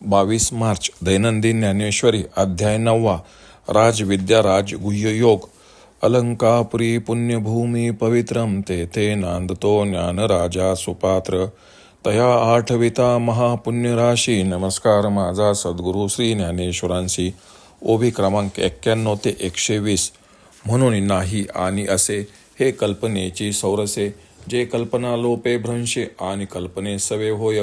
बावीस मार्च दैनंदिन ज्ञानेश्वरी अध्याय नववा राजविद्या राजगुह्ययोग अलंकापुरी पुण्यभूमी पवित्रम तेथे नांदतो ज्ञानराजा सुपात्र तया आठविता महापुण्यराशी नमस्कार माझा सद्गुरू श्री ज्ञानेश्वरांशी ओबी क्रमांक एक्क्याण्णव ते एकशे वीस म्हणून नाही आणि असे हे कल्पनेची सौरसे जे कल्पना लोपे भ्रंशे आणि कल्पने सवे होय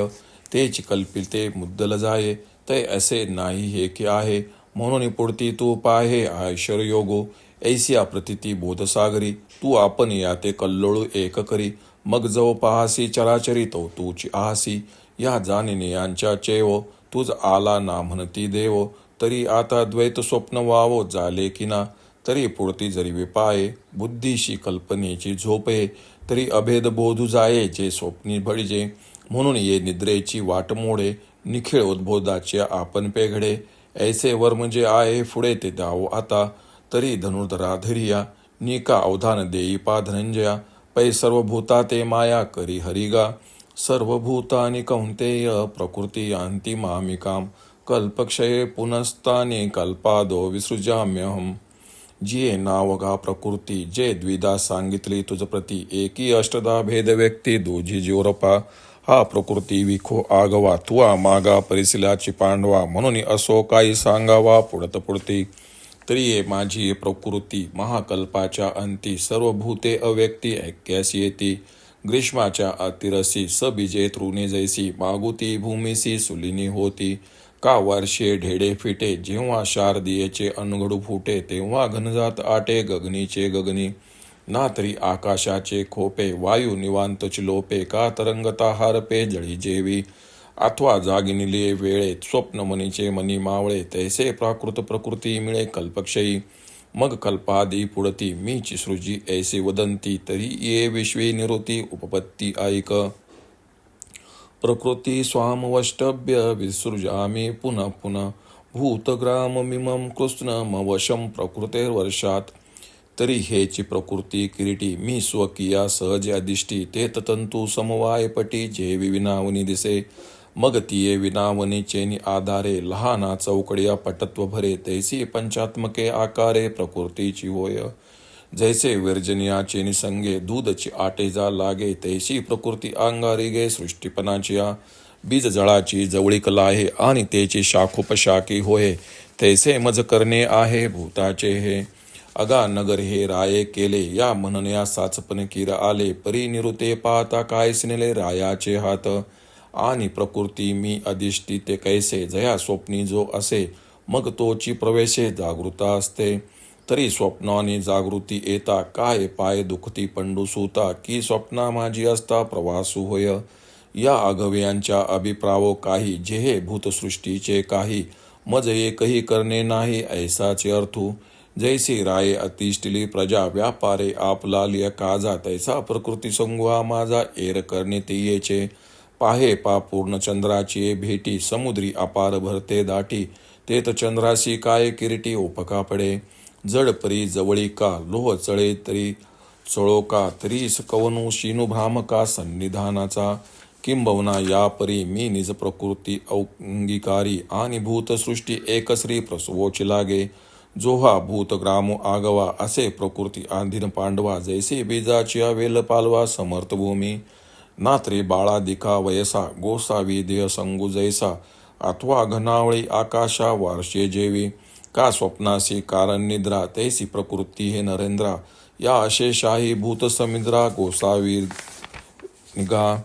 तेच कल्पिते मुद्दल जाये ते असे नाही हे की आहे. म्हणून पुढती तू पाहे ऐश्वर योगो ऐसी प्रतिती बोधसागरी. तू आपण या ते कल्लोळू एक करी. मग जो पाहासी चराचरी तो तूची आहासी. या जाणीने यांच्या चेव. तुझ आला ना म्हणती देव. तरी आता द्वैत स्वप्न वावो झाले की ना. तरी पुढती जरी विपाये बुद्धीशी कल्पनेची झोपे तरी अभेद बोधू जाये जे स्वप्नी भळजे. म्हणून ये निद्रेची वाट मोडे निखिळ उद्बोधाचे आपण पेघडे. ऐसे वर म्हणजे आहे पुढे ते दाव आता. तरी धनुर्धरा धरिया निका अवधान देई पा धनंजया पै सर्व भूता ते माया करी हरिगा. सर्व भूतानि कौंतेय प्रकृती यांती मामिकाम कल्पक्षये पुनस्ताने कल्पादो विसृजाम्यहम. जिये नावगा प्रकृती जे द्विधा सांगितली तुझ प्रती एकी अष्टदा भेद व्यक्ती दोजी ज्योरपा हा प्रकृती विखो आगवा तुवा मागा परिसिलाची पांडवा म्हणून असो काही सांगावा पुढत. पुढती तरी ये माझी प्रकृती महाकल्पाच्या अंती सर्व भूते अव्यक्ती ऐक्यासी येती. ग्रीष्माच्या अतिरसी सबीजे तृणे जैसी मागुती भूमीसी सुलिनी होती. का वर्षे ढेडे फिटे जेव्हा शारदीयेचे अनगडू फुटे तेव्हा घनजात आटे गगनीचे गगनी. ना तरी आकाशाचे खोपे वायू निवांत चिलोपे का तरंगता हारपे जळी जेवी? अथवा जागिनिले वेळे स्वप्न मनीचे मनी मावळे तैसे प्राकृत प्रकृती मिळे कल्पक्षयी. मग कल्पादी पुढती मीची सृजी ऐसे वदंती तरी ये विश्वे निरोती उपपत्ती ऐक. प्रकृती स्वामवष्टभ्य विसृजामी पुनः पुनः भूतग्राममिमं कृष्णमवशं प्रकृतेर्वर्षात. तरी हेची प्रकृती किरीटी मी स्वकीया सहज अधिष्ठी ते तंतू समवायपटी जे विनावनी दिसे मग तिये विनावनी चेनी आधारे लहाना चौकडिया पटत्व भरे तैसी पंचात्मके आकारे प्रकृतीची होय जैसे विर्जनियाचे निसंगे दूधची आटे जा लागे तैसी प्रकृती अंगारी गे सृष्टीपणाचिया बीज जळाची जवळीक लाहे आणि त्याची शाखोपशाखी होय. तैसे मज करणे आहे भूताचे हे. अगा नगर हे राये केले. या म्हणण्या साचपण किर आले. परी निरुते पाहता काय सिनेले रायाचे हात. आणि प्रकृती मी अधिष्ठी ते कैसे? जया स्वप्नी जो असे मग तोची प्रवेशे जागृता असते. तरी स्वप्नाने जागृती येता काय पाय दुखती पंडू सुता. की स्वप्ना माझी असता प्रवासू होय. या अगव्यांच्या अभिप्रावो काही जे हे भूतसृष्टीचे काही. मज एकही करणे नाही ऐसाचे अर्थू. जैसी राये अतिष्ठिली प्रजा व्यापारे आपलालिय काजा तैसा प्रकृती संगुहा माझा एर करणे ते येचे पाहे पा पूर्ण चंद्राची भेटी समुद्री अपार भरते दाटी। तेत चंद्राशी काय किरीटी उपका पडे। जड परी जवळी का लोह चळे तरी। चळो का तरी कवनु शिनु का सन्निधानाचा। किंबवना या परी मी निज प्रकृती औंगिकारी। आणि भूतसृष्टी एकश्री प्रसवोची लागे। जोहा भूत ग्रामो आगवा असे प्रकृती आधीन पांडवा जैसे बीजाचिया वेल पालवा समर्थ भूमी नात्रे बाळा दिखा वयसा गोसावी देह संगू जैसा अथवा घनावळी आकाशा वार्षे जेवी का स्वप्नासी कारण निद्रा तैसी प्रकृती हे नरेंद्रा या अशेषाही भूत भूतसमिद्रा गोसावी गा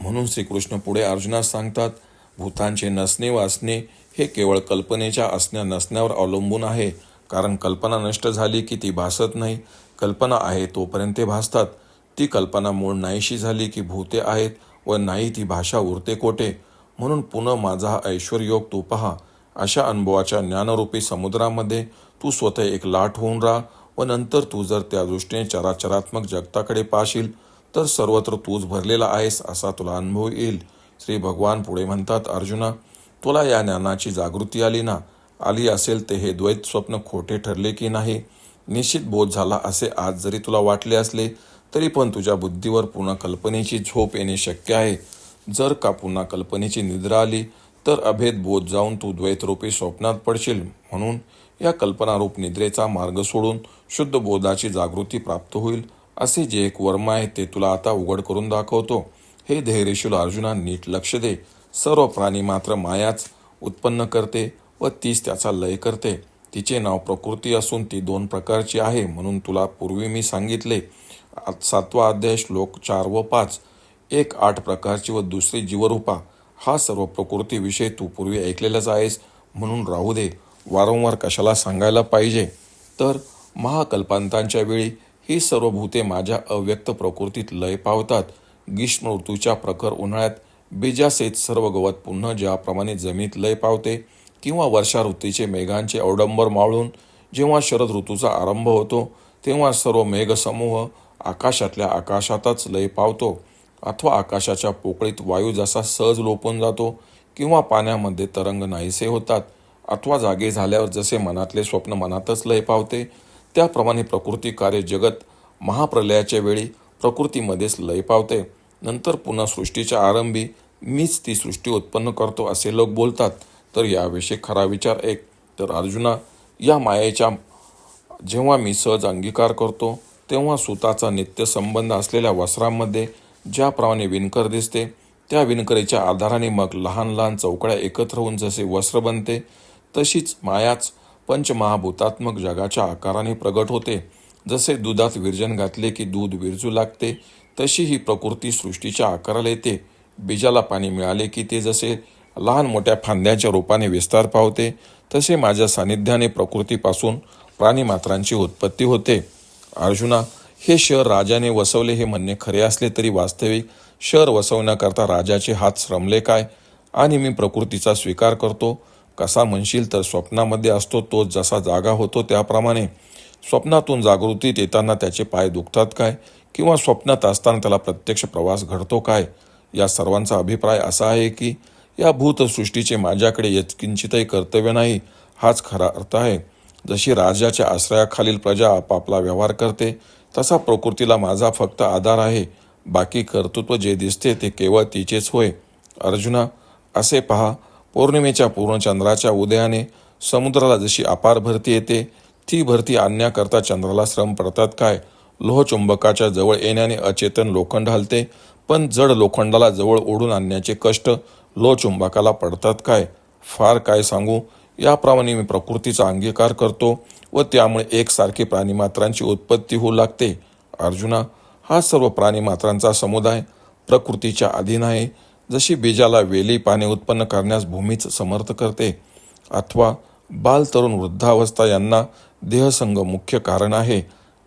म्हणून श्रीकृष्ण पुढे अर्जुनास सांगतात भूतांचे नसणे वासणे हे केवळ कल्पनेच्या असण्या नसण्यावर अवलंबून आहे. कारण कल्पना नष्ट झाली की ती भासत नाही. कल्पना आहे तोपर्यंत ते भासतात. ती कल्पना मूळ नाहीशी झाली की भूते आहेत व नाही ती भाषा उरते कोटे म्हणून पुन्हा माझा हा ऐश्वर्योग तू पहा. अशा अनुभवाच्या ज्ञानरूपी समुद्रामध्ये तू स्वतः एक लाट होऊन राहा व नंतर तू जर त्या दृष्टीने चराचरात्मक जगताकडे पाशील तर सर्वत्र तूच भरलेला आहेस असा तुला अनुभव येईल. श्री भगवान पुढे म्हणतात अर्जुना तुला या ज्ञानाची जागृती आली ना आली असेल ते हे द्वैत स्वप्न खोटे ठरले की नाही? निश्चित बोध झाला असे आज जरी तुला वाटले असले तरी पण तुझ्या बुद्धीवर पुन्हा कल्पनेची झोप येणे शक्य आहे. जर का पुन्हा कल्पनेची निद्रा आली तर अभेद बोध जाऊन तू द्वैतरूपी स्वप्नात पडशील. म्हणून या कल्पनारूप निद्रेचा मार्ग सोडून शुद्ध बोधाची जागृती प्राप्त होईल असे जे एक वर्म आहे ते तुला आता उघड करून दाखवतो. हे धैर्यशील अर्जुना नीट लक्ष दे. सर्व प्राणी मात्र मायाच उत्पन्न करते व तीच त्याचा लय करते. तिचे नाव प्रकृती असून ती दोन प्रकारची आहे म्हणून तुला पूर्वी मी सांगितले. सातवा अध्याय श्लोक चार व पाच. एक आठ प्रकारची व दुसरी जीवरूपा. हा सर्व प्रकृतीविषयी तू पूर्वी ऐकलेलाच आहेस म्हणून राहू दे. वारंवार कशाला सांगायला पाहिजे? तर महाकल्पांतांच्या वेळी ही सर्व भूते माझ्या अव्यक्त प्रकृतीत लय पावतात. ग्रीष्म ऋतूच्या प्रखर उन्हाळ्यात बीजासहित सर्व गवत पुन्हा ज्याप्रमाणे जमीत लय पावते किंवा वर्षा ऋतूचे मेघांचे अवडंबर मावळून जेव्हा शरद ऋतूचा आरंभ होतो तेव्हा सर्व मेघसमूह आकाशातल्या आकाशातच लय पावतो. अथवा आकाशाच्या पोकळीत वायू जसा सहज लोपून जातो किंवा पाण्यामध्ये तरंग नाहीसे होतात अथवा जागे झाल्यावर जसे मनातले स्वप्न मनातच लय पावते त्याप्रमाणे प्रकृती कार्य जगत महाप्रलयाच्या वेळी प्रकृतीमध्येच लय पावते. नंतर पुन्हा सृष्टीच्या आरंभी मीच ती सृष्टी उत्पन्न करतो असे लोक बोलतात. तर याविषयी खरा विचार एक. तर अर्जुना या मायेच्या जेव्हा मी सहज अंगीकार करतो तेव्हा सुताचा नित्य संबंध असलेल्या वस्त्रांमध्ये ज्याप्रमाणे विणकर दिसते त्या विणकरीच्या आधाराने मग लहान लहान चौकड्या एकत्र होऊन जसे वस्त्र बनते तशीच मायाच पंचमहाभूतात्मक जगाच्या आकाराने प्रगट होते. जसे दुधात विरजन घातले की दूध विरजू लागते तशी ही प्रकृती सृष्टीच्या आकाराला येते. बीजाला पाणी मिळाले की ते जसे लहान मोठ्या फांद्याच्या रूपाने विस्तार पावते तसे माझ्या सानिध्याने प्रकृतीपासून प्राणीमात्रांची उत्पत्ती होते. अर्जुना हे शहर राजाने वसवले हे म्हणणे खरे असले तरी वास्तविक शहर वसवण्याकरता राजाचे हात श्रमले काय? आणि मी प्रकृतीचा स्वीकार करतो? कसा म्हणशील तर स्वप्नामध्ये असतो तो जसा जागा होतो त्याप्रमाणे. स्वप्नातून जागृतीत येताना त्याचे पाय दुखतात काय? किंवा स्वप्नात असताना त्याला प्रत्यक्ष प्रवास घडतो काय? या सर्वांचा अभिप्राय असा आहे की या भूतसृष्टीचे माझ्याकडे यत्किंचितही कर्तव्य नाही हाच खरा अर्थ आहे. जशी राजाच्या आश्रयाखालील प्रजा आपापला व्यवहार करते तसा प्रकृतीला माझा फक्त आधार आहे. बाकी कर्तृत्व जे दिसते ते केवळ तिचेच होय. अर्जुना असे पहा पौर्णिमेच्या पूर्णचंद्राच्या उदयाने समुद्राला जशी अपार भरती येते ती भरती आणण्याकरता चंद्राला श्रम पडतात काय? लोहचुंबकाच्या जवळ येण्याने अचेतन लोखंड हलते पण जड लोखंडाला जवळ ओढून आणण्याचे कष्ट लोहचुंबकाला पडतात काय? फार काय सांगू? याप्रमाणे मी प्रकृतीचा अंगीकार करतो व त्यामुळे एकसारखी प्राणीमात्रांची उत्पत्ती होऊ लागते. अर्जुना हा सर्व प्राणीमात्रांचा समुदाय प्रकृतीच्या अधीन आहे. जशी बीजाला वेली पाने उत्पन्न करण्यास भूमीच समर्थ करते अथवा बाल तरुण वृद्धावस्था यांना देहसंग मुख्य कारण आहे.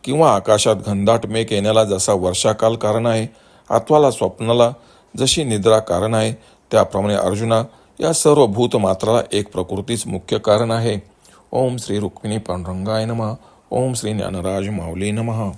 किंवा आकाशात घनदाट मेघ येण्याला जसा वर्षाकाल कारण आहे अथवाला स्वप्नाला जशी निद्रा कारण आहे त्याप्रमाणे अर्जुना या सर्व भूतमात्राला एक प्रकृतीच मुख्य कारण आहे. ओम श्री रुक्मिणी पांडुरंगाय नमः. ओम श्री ज्ञानराज माऊली नमः.